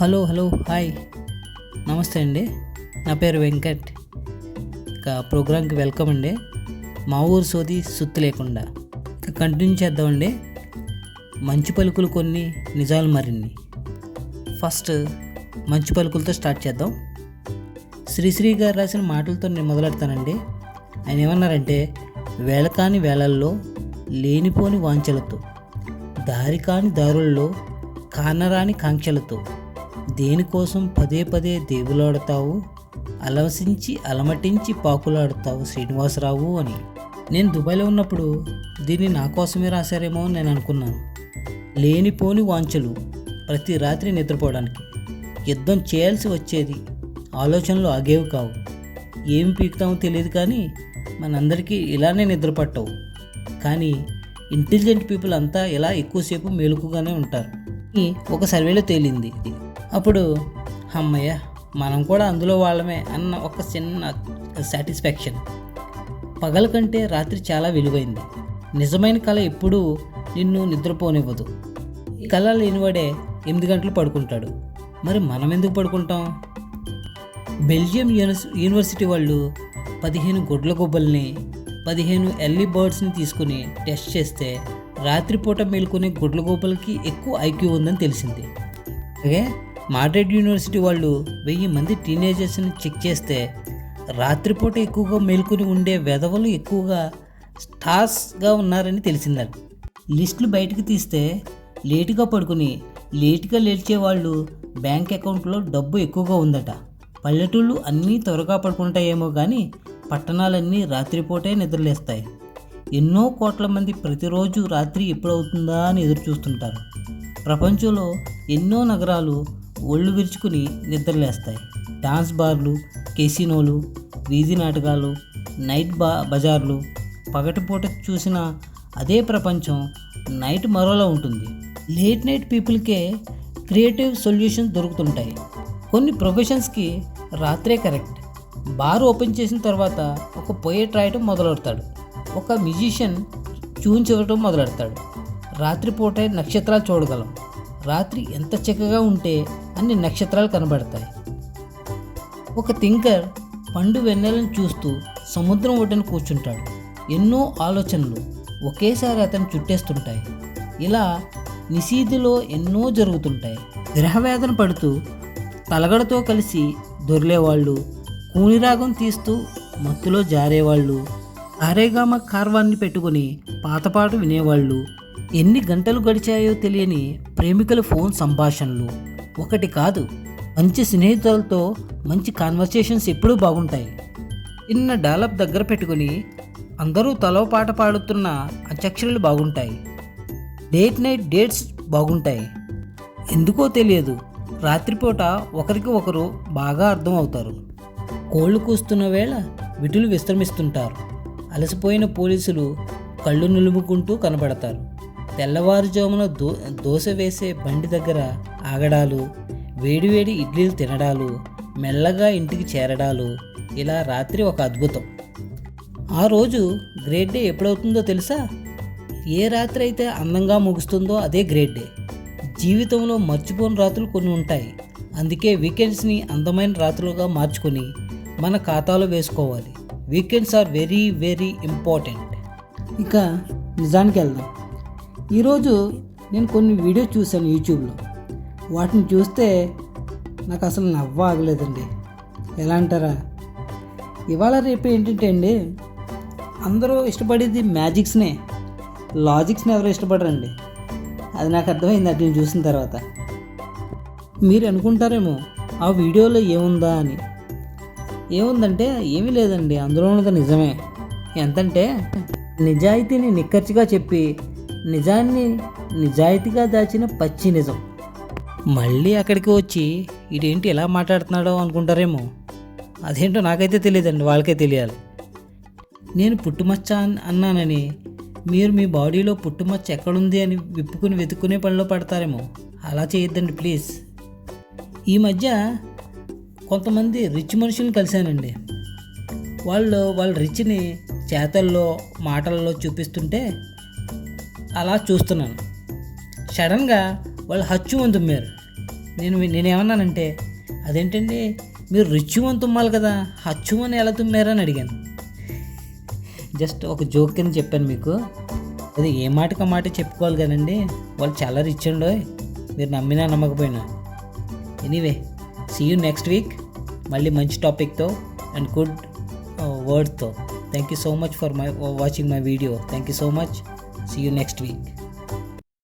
Hello hello hi. నమస్తే అండి. నా పేరు వెంకట్. ఇక ప్రోగ్రాంకి వెల్కమ్ అండి. మా ఊరు సోది సుత్తు లేకుండా. ఇక కంటిన్యూ చేద్దామండి మంచి పలుకులు కొన్ని నిజాలు మరిన్ని. ఫస్ట్ మంచి పలుకులతో స్టార్ట్ చేద్దాం. శ్రీశ్రీ గారు రాసిన మాటలతో నేను మొదలెడతానండి. ఆయన ఏమన్నారంటే వేళ కాని వేళల్లో లేనిపోని వాంఛలతో దారి కాని దారుల్లో కానరాని కాంక్షలతో దేనికోసం పదే పదే దేవులాడతావు? అలవసించి అలమటించి పాకులాడతావు శ్రీనివాసరావు అని. నేను దుబాయ్లో ఉన్నప్పుడు దీన్ని నా కోసమే రాశారేమో అని నేను అనుకున్నాను. లేనిపోని వాంఛలు ప్రతి రాత్రి నిద్రపోవడానికి. యుద్ధం చేయాల్సి వచ్చేది ఆలోచనలు ఆగేవి కావు. ఏం పీకుతామో తెలియదు కానీ మనందరికీ ఇలానే నిద్రపట్టవు. కానీ ఇంటెలిజెంట్ పీపుల్ అంతా ఇలా ఎక్కువసేపు మేలుకుగానే ఉంటారు. ఒక సర్వేలో తేలింది అప్పుడు అమ్మయ్య మనం కూడా అందులో వాళ్ళమే అన్న ఒక చిన్న సాటిస్ఫాక్షన్ పగల కంటే రాత్రి చాలా విలువైంది. నిజమైన కళ ఎప్పుడూ నిన్ను నిద్రపోనివ్వదు. ఈ కళ లేనివాడే ఎనిమిది గంటలు పడుకుంటాడు. మరి మనం ఎందుకు పడుకుంటాం? బెల్జియం యూనివర్స్ యూనివర్సిటీ వాళ్ళు పదిహేను గుడ్ల గుబ్బల్ని పదిహేను ఎర్లీ బర్డ్స్ని తీసుకుని టెస్ట్ చేస్తే రాత్రిపూట మేల్కొనే గుడ్ల గుబ్బలకి ఎక్కువ ఐక్యూ ఉందని తెలిసింది. అలాగే మాడ్రిడ్ యూనివర్సిటీ వాళ్ళు వెయ్యి మంది టీనేజర్స్ని చెక్ చేస్తే రాత్రిపూట ఎక్కువగా మేల్కొని ఉండే వెధవలు ఎక్కువగా స్టార్స్గా ఉన్నారని తెలిసిందట. లిస్టులు బయటకు తీస్తే లేటుగా పడుకుని లేటుగా లేచే వాళ్ళు బ్యాంక్ అకౌంట్లో డబ్బు ఎక్కువగా ఉందట. పల్లెటూళ్ళు అన్నీ త్వరగా పడుకుంటాయేమో కానీ పట్టణాలన్నీ రాత్రిపూటే నిద్రలేస్తాయి. ఎన్నో కోట్ల మంది ప్రతిరోజు రాత్రి ఎప్పుడవుతుందా అని ఎదురు చూస్తుంటారు ప్రపంచంలో ఎన్నో నగరాలు ఒళ్ళు విరుచుకుని నిద్రలేస్తాయి. డాన్స్ బార్లు కెసినోలు వీధి నాటకాలు నైట్ బా బజార్లు పగటిపూట చూసిన అదే ప్రపంచం నైట్ మరోలా ఉంటుంది. లేట్ నైట్ పీపుల్కే క్రియేటివ్ సొల్యూషన్స్ దొరుకుతుంటాయి. కొన్ని ప్రొఫెషన్స్కి రాత్రే కరెక్ట్. బార్ ఓపెన్ చేసిన తర్వాత ఒక పొయట్ రాయటం మొదలెడతాడు. ఒక మ్యూజిషియన్ ట్యూన్ చూడటం మొదలెడతాడు. రాత్రిపూటే నక్షత్రాలు చూడగలం. రాత్రి ఎంత చక్కగా ఉంటే అన్ని నక్షత్రాలు కనబడతాయి. ఒక థింకర్ పండు వెన్నెలను చూస్తూ సముద్రం ఒడ్డున కూర్చుంటాడు. ఎన్నో ఆలోచనలు ఒకేసారి అతను చుట్టేస్తుంటాయి. ఇలా నిశీధిలో ఎన్నో జరుగుతుంటాయి. గ్రహవేదన పడుతూ తలగడతో కలిసి దొర్లేవాళ్ళు కూనిరాగం తీస్తూ మత్తులో జారేవాళ్ళు అరేగామ కార్వాన్ని పెట్టుకుని పాతపాట వినేవాళ్ళు ఎన్ని గంటలు గడిచాయో తెలియని ప్రేమికుల ఫోన్ సంభాషణలు. ఒకటి కాదు. మంచి స్నేహితులతో మంచి కాన్వర్సేషన్స్ ఎప్పుడూ బాగుంటాయి. చిన్న డెవలప్ దగ్గర పెట్టుకుని అందరూ తలో పాట పాడుతున్న అంత్యక్షరులు బాగుంటాయి. డేట్ నైట్ డేట్స్ బాగుంటాయి. ఎందుకో తెలియదు. రాత్రిపూట ఒకరికి ఒకరు బాగా అర్థం అవుతారు కోళ్ళు కూస్తున్న వేళ విటులు విశ్రమిస్తుంటారు. అలసిపోయిన పోలీసులు కళ్ళు నిలుముకుంటూ కనబడతారు. తెల్లవారుజామున దో దోశ వేసే బండి దగ్గర ఆగడాలు వేడివేడి ఇడ్లీలు తినడాలు మెల్లగా ఇంటికి చేరడాలు ఇలా రాత్రి ఒక అద్భుతం. ఆ రోజు గ్రేట్ డే ఎప్పుడవుతుందో తెలుసా? ఏ రాత్రి అయితే అందంగా ముగుస్తుందో అదే గ్రేట్ డే. జీవితంలో మర్చిపోని రాత్రులు కొన్ని ఉంటాయి. అందుకే వీకెండ్స్ని అందమైన రాత్రులుగా మార్చుకొని మన ఖాతాలో వేసుకోవాలి. Weekends are very very important. ఇక నిజానికి వెళ్దాం. ఈరోజు నేను కొన్ని వీడియోస్ చూశాను యూట్యూబ్లో. వాటిని చూస్తే నాకు అసలు నవ్వ ఆగలేదండి. ఎలా అంటారా? ఇవాళ రేపు ఏంటంటే అండి అందరూ ఇష్టపడేది మ్యాజిక్స్నే లాజిక్స్ని ఎవరు ఇష్టపడరండి. అది నాకు అర్థమైంది అట్లా చూసిన తర్వాత. మీరు అనుకుంటారేమో ఆ వీడియోలో ఏముందా అని. ఏముందంటే ఏమీ లేదండి అందులో ఉన్నది నిజమే. ఎంతంటే నిజాయితీని నిక్కర్చిగా చెప్పి నిజాన్ని నిజాయితీగా దాచిన పచ్చి నిజం. మళ్ళీ అక్కడికి వచ్చి ఇదేంటి ఎలా మాట్లాడుతున్నాడో అనుకుంటారేమో? అదేంటో నాకైతే తెలియదండి వాళ్ళకే తెలియాలి. నేను పుట్టుమచ్చ అన్నానని మీరు మీ బాడీలో పుట్టుమచ్చ ఎక్కడుంది అని విప్పుకుని వెతుక్కునే పనిలో పడతారేమో. అలా చేయొద్దండి ప్లీజ్. ఈ మధ్య కొంతమంది రిచ్ మనుషులను కలిశానండి. వాళ్ళు వాళ్ళ రిచ్ని చేతల్లో మాటల్లో చూపిస్తుంటే అలా చూస్తున్నాను. సడన్గా వాళ్ళు హచ్చు అని మీరు నేను నేనేమన్నానంటే అదేంటండి? మీరు రిచ్చుమని తుమ్మాలి కదా హచ్చుమని ఎలా తుమ్మారని అడిగాను. జస్ట్ ఒక జోక్ కింద చెప్పాను మీకు. అది ఏ మాటకి ఆ మాట చెప్పుకోవాలి కదండి వాళ్ళు చాలా రిచ్ అండో మీరు నమ్మినా నమ్మకపోయినా. Anyway see you next week మళ్ళీ మంచి టాపిక్తో and good వర్డ్తో thank you so much for my watching my video thank you so much see you next week